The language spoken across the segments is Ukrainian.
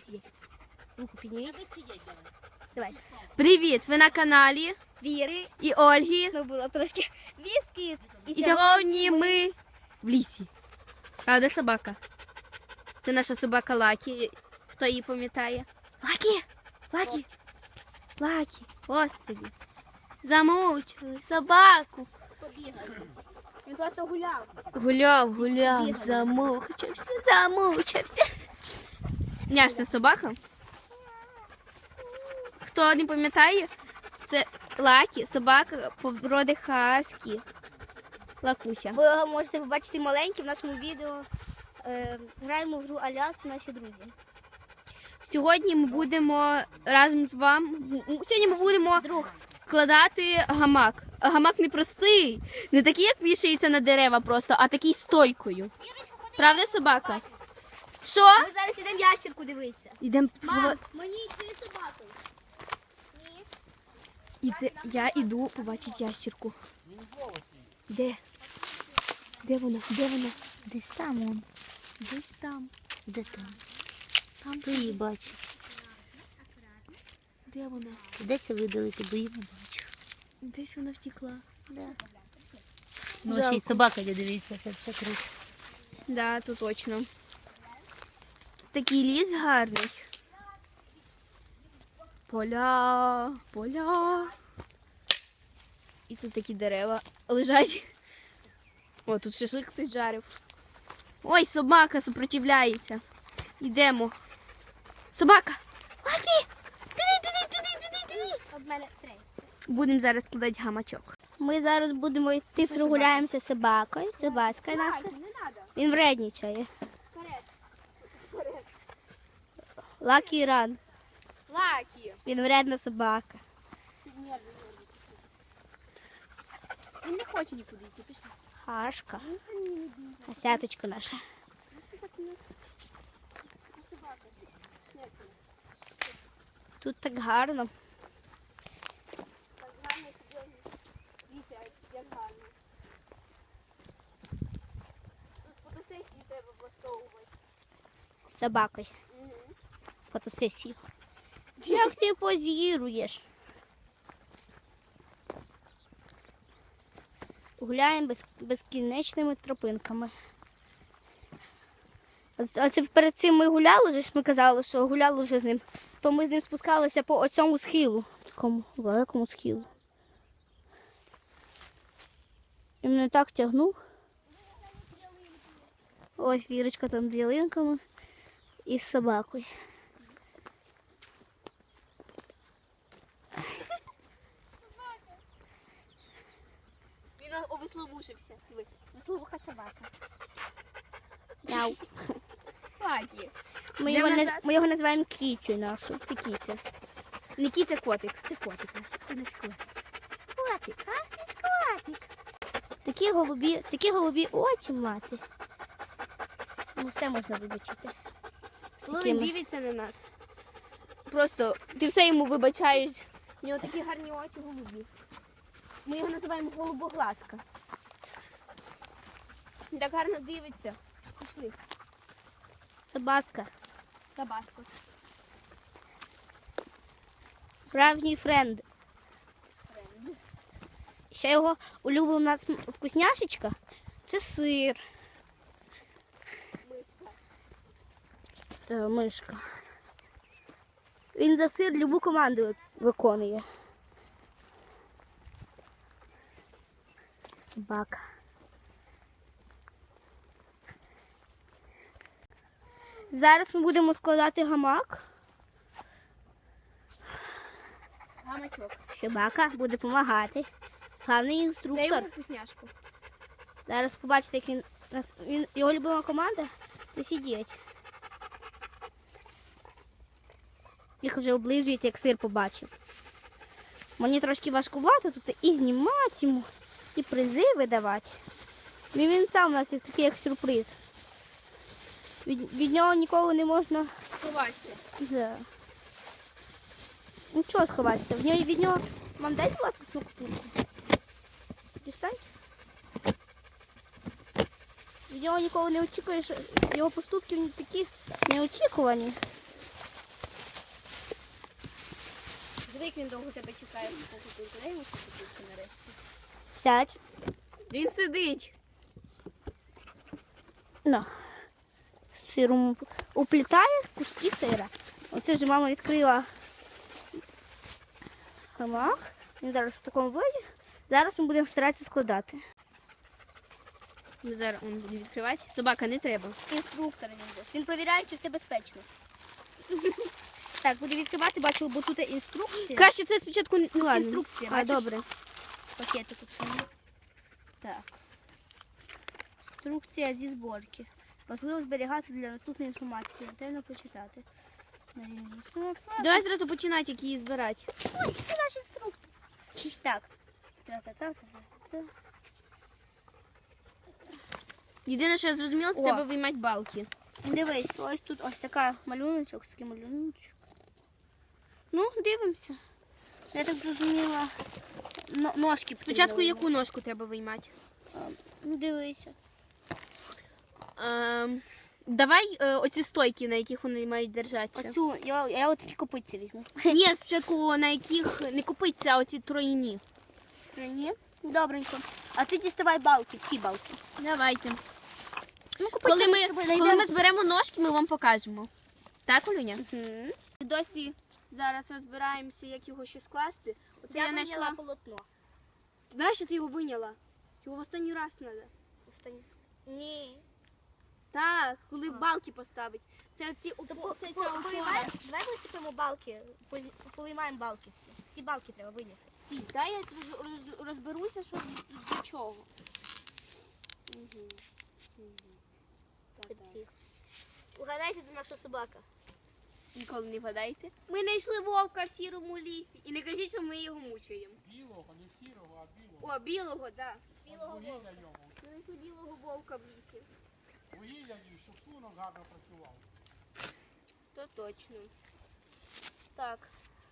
Сидіть. Руку підніміть. Давай сидеть давай. Давай. Привіт! Ви на каналі Віри. і Ольги. Ну, було трошки. Віскіт. І сьогодні ми в лісі. А де собака? Це наша собака Лакі. Хто її пам'ятає? Лакі! Лакі! Лакі! Господи! Замучили собаку. побігали. Він просто гуляв. Гуляв, гуляв, Бігали. замучився, замучився. Няшна собака. Хто не пам'ятає, це Лакі, собака породи Хаскі. Лакуся. Ви його можете побачити маленький в нашому відео. Е, граємо в гру Аляс наші друзі. Сьогодні ми будемо разом з вами. Сьогодні ми будемо Друг. складати гамак. Гамак не простий, не такий, як вішається на дерева просто, а такий стойкою. Правда, собака? Що? Ми зараз ідемо ящерку дивитися. Ідемо. Мам, мені йти з собакою. Ні. Іде, я іду побачити ящірку. Де? Де вона? Де вона? Десь там он. Десь там. Де там? Там Ти її бачиш. Де вона? Де це видалити, бо її не бачу. Десь вона втекла. Да. Ну, ще й собака не дивиться, це все круто. Да, то точно. Такий ліс гарний. Поля, поля. І тут такі дерева лежать. О, тут шашлик хтось жарив. Ой, собака супротивляється. Йдемо. Собака! Лакі! Туди, туди, туди, туди, туди. Об мене треться. Будемо зараз складати гамачок. Ми зараз будемо йти прогуляємося з собакою. Собака наша. Він вреднічає. Лакі ран. Лакі! Він вредна собака. Він не хоче нікуди йти, пішли. Хашка. Осяточка наша. Тут так гарно. Тут фотосесії. Як ти позіруєш? Гуляємо без, безкінечними тропинками. А це перед цим ми гуляли, же ж ми казали, що гуляли вже з ним. То ми з ним спускалися по оцьому схилу, такому великому схилу. І мене так тягнув. Ось Вірочка там з ялинками і з собакою. Він овисловушився. Диви, висловуха собака. Мяу. Лакі. Ми його, наз- назад? ми його називаємо кітю нашу. Це кіця. Не кіця котик. Це котик наш. Це наш котик. Котик, а? Це ж котик. Такі голубі, такі голубі очі мати. Ну, все можна вибачити. Коли Такими. він дивиться на нас. Просто ти все йому вибачаєш. У нього такі гарні очі голубі. Ми його називаємо голубоглазка. Так гарно дивиться. Пішли. Собаска. Табаско. Справжній френд. Френд. Ще його улюблена вкусняшечка це сир. Мишка. Це мишка. Він за сир любу команду виконує. Собака. Зараз ми будемо складати гамак. Гамачок. Собака буде допомагати. Главний Дай інструктор. йому вкусняшку. Зараз побачите, як він, нас- він його любима команда це сидіть. Їх вже облизують, як сир побачив. Мені трошки важкувато тут і знімати йому, і призи видавати. Він, він сам у нас як такий як сюрприз. Від, від нього ніколи не можна Ховатися. Да. Нічого сховатися. В нього, від нього. Мам, дайте, ласка, смоктурку. Дістаньте. Від нього ніколи не очікуєш. Його поступки вони такі неочікувані. Звик він довго тебе чекає. Дай йому купити нарешті. Сядь. Він сидить. На. Сиром уплітає куски сира. Оце вже мама відкрила гамак. Він зараз в такому виді. Зараз ми будемо старатися складати. Ми зараз он буде відкривати. Собака не треба. Інструктор він буде. Він перевіряє, чи все безпечно. Так, буде відкривати, бачу, бо тут є інструкція. Краще це спочатку не ладно. Інструкція, А, бачиш? добре. Пакети тут. Так. Інструкція зі зборки. Важливо зберігати для наступної інформації. Ретельно прочитати. Давай зразу починати, як її збирати. Ой, це наш інструктор. Так. Єдине, що я зрозуміла, це О. треба виймати балки. Дивись, ось тут ось така малюночок, такий малюночок. Ну, дивимося. Я так зрозуміла. но- Ножки Спочатку потрібно яку ножку треба виймати? виймати. Ну, дивися. Ем, давай е, оці стойки, на яких вони мають держатися. Ось я, я от такі копитці візьму. Ні, спочатку на яких не купиться, а оці тройні. Ні? Добренько. А ти діставай балки, всі балки. Давайте. Ну, копитці Коли ми, тобою коли знайдемо. ми зберемо ножки, ми вам покажемо. Так, Олюня? Мгм. Досі зараз розбираємося, як його ще скласти. Оце Я я, виняла знайшла. полотно. Ти знаєш, що ти його виняла? Його в останній раз треба. Ні. Так, коли балки поставить. Це ці опо... це ця опора. Давай висипемо балки, повиймаємо балки всі. Всі балки треба виняти. Стій, дай я роз- роз- розберуся, що до чого. Угу. Угадайте, де наша собака. Ніколи не вгадайте. Ми знайшли вовка в сірому лісі. І не кажіть, що ми його мучаємо. Білого, не сірого, а білого. О, білого, так. Да. Білого вовка. Вугілля йому. Ми знайшли білого вовка в лісі. Вугілля щоб сунок гарно працював. То точно. Так,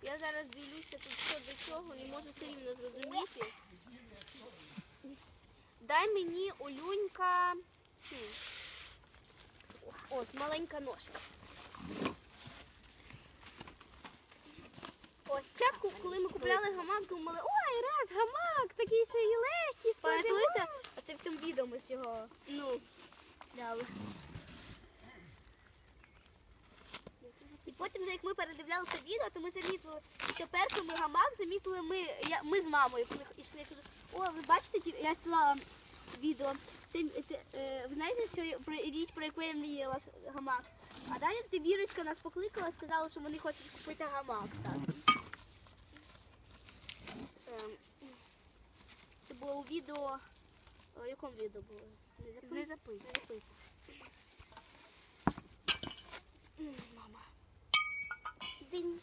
я зараз дивлюся тут що до чого, не можу все рівно зрозуміти. Дай мені олюнька. От, маленька ножка. Ось спочатку, коли ми купляли гамак, думали, ой, раз, гамак, такий собі легкий, Пам'ятаєте? складемо. Оце в цьому відео ми з його Ну, дали. І потім, вже як ми передивлялися відео, то ми замітили, що першими гамак замітили ми, я, ми з мамою, коли йшли. О, ви бачите, я стала відео. Це, це, е, ви знаєте, що про річ, про яку я мріяла гамак. А далі ця вірочка нас покликала, сказала, що вони хочуть купити гамак. стати. Ем, Це було у відео. о, якому відео було? Не запий. Не. М, Мама. Динь.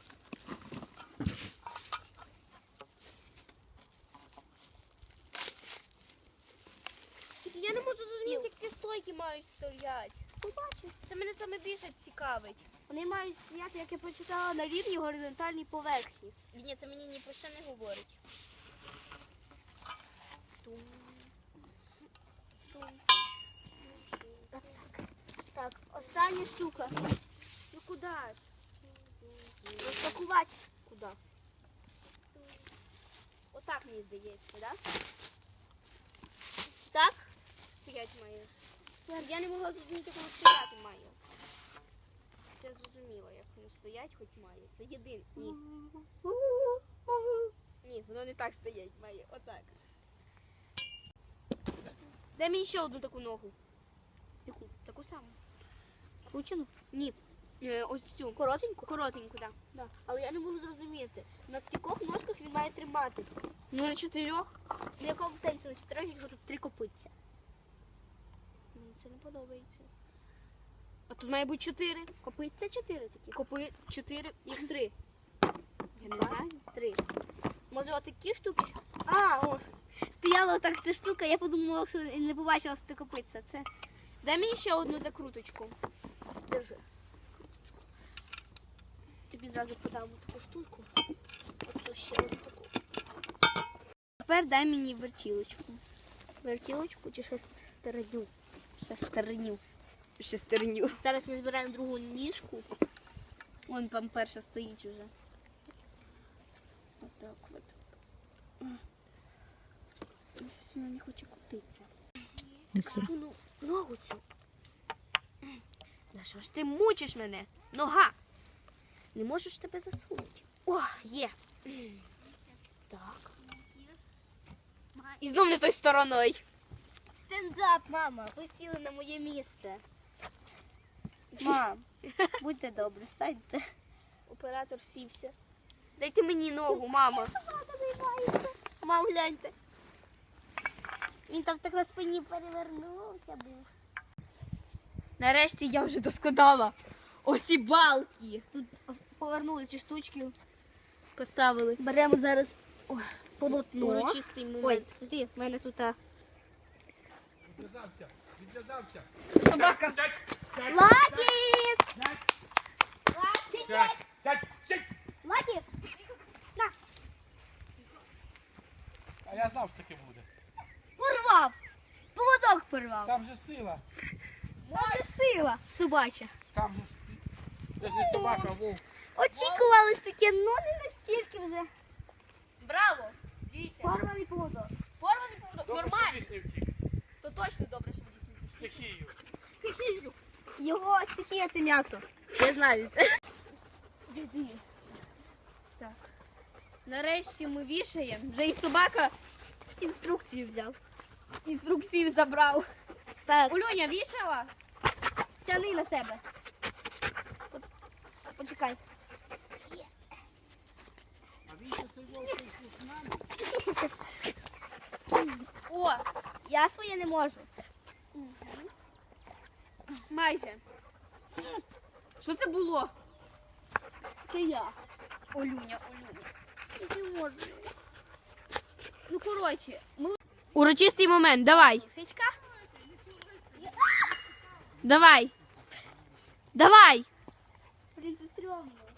Я не можу зрозуміти, як ці стойки мають стояти. Побачиш. Це мене саме більше цікавить. Вони мають стояти, як я прочитала, на рівні горизонтальній поверхні. Ні, це мені ні про що не говорить. Остання штука. Ну куди ж? Розпакувати. Куди? Отак мені здається? Да? Так? Стоять має. Я не могла зрозуміти, коли стояти має. Це зрозуміло, як воно стоять, хоч має. Це єдине. Ні. Ні, воно не так стоять має. Отак. Дай мені ще одну таку ногу. Яку? Таку саму. Кручену? Ні. Е, ось цю. Коротеньку? Коротеньку, так. Да. Але я не можу зрозуміти, на скількох ножках він має триматися. Ну на чотирьох. В якому сенсі на чотирьох, якщо тут три копитця. Мені це не подобається. А тут має бути чотири. Копитця чотири такі. Копи чотири. Їх три. Я не знаю. Три. Може отакі штуки? А, о. Стояла отак ця штука, я подумала, що не побачила, що це копитця. Це Дай мені ще одну закруточку. Держи. Тобі зразу подам таку штуку. Оцю ще одну таку. Тепер дай мені вертілочку. Вертілочку чи шестерню. Шестерню. Шестерню. Зараз ми збираємо другу ніжку. Вон там перша стоїть уже. Так от. Щось воно не хоче крутитися. Суну ногу цю. На що ж ти мучиш мене? Нога. Не можу ж тебе засунути. О, є. Так. І знов не той стороною. Стендап, мама. Ви сіли на моє місце. Мам, будьте добрі, станьте. Оператор сівся. Дайте мені ногу, мама. Мам, гляньте. Він там так на спині перевернувся був. Нарешті я вже доскладала. Оці балки. Тут повернули ці штучки. Поставили. Беремо зараз ой, полотно. Урочистий момент. Ой, смотри, в мене тут а, Відв'язався, відв'язався. Собака. Сядь, Лакі! сядь, сядь, сядь. Лакі! А я знав, що таке буде. Порвав! Поводок порвав. Там же сила. Може сила собача. Там це ж не собака, а вовк. Очікувалось таке, ну не настільки вже. Браво! Дивіться. Порваний поводок. Порваний поводок. Добре, Нормально. що ліс не втік. То точно добре, що дійсно. Стихію. Стихію. Його стихія це м'ясо. Я знаю це. Нарешті ми вішаємо. Вже і собака Інструкцію взяв. інструкцію забрав. Так, Улюня вішала? тяни на себе. Почекай. А він цей вовк з нами. О, Я своє не можу. майже. Що це було? Це я. Олюня, Олюня. Я не можу. Ну, коротше, ми... Урочистий момент, давай. Фічка? Давай. Давай.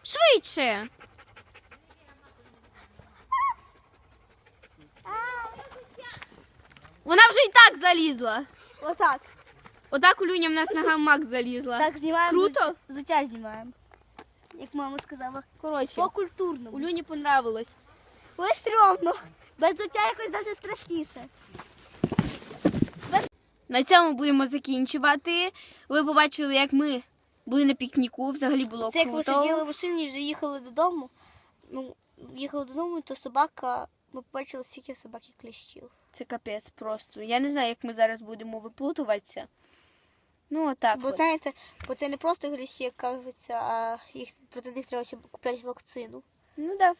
Швидше. Вона вже і так залізла. Отак. Отак Улюня в нас на гамак залізла. Так, знімаємо. Круто? Взуття знімаємо. Як мама сказала. Коротше, По культурному. Улюні понравилось. Ой, стрьомно. Без взуття якось навіть страшніше. На цьому будемо закінчувати. Ви побачили, як ми були на пікніку. Взагалі було Це як ми круто. сиділи в машині і вже їхали додому. Ну, їхали додому, то собака, ми побачили, скільки собаки кліщів. Це капець просто. Я не знаю, як ми зараз будемо виплутуватися. Ну, отак. Бо от. знаєте, бо це не просто кліщі, як кажеться, а їх проти них треба ще купляти вакцину. Ну да.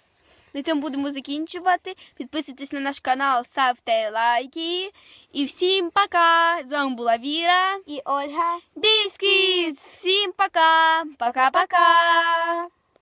На цьому будемо закінчувати. Підписуйтесь на наш канал, ставте лайки. І всім пока! З вами була Віра. І Ольга. Біскіт! Всім пока! Пока-пока!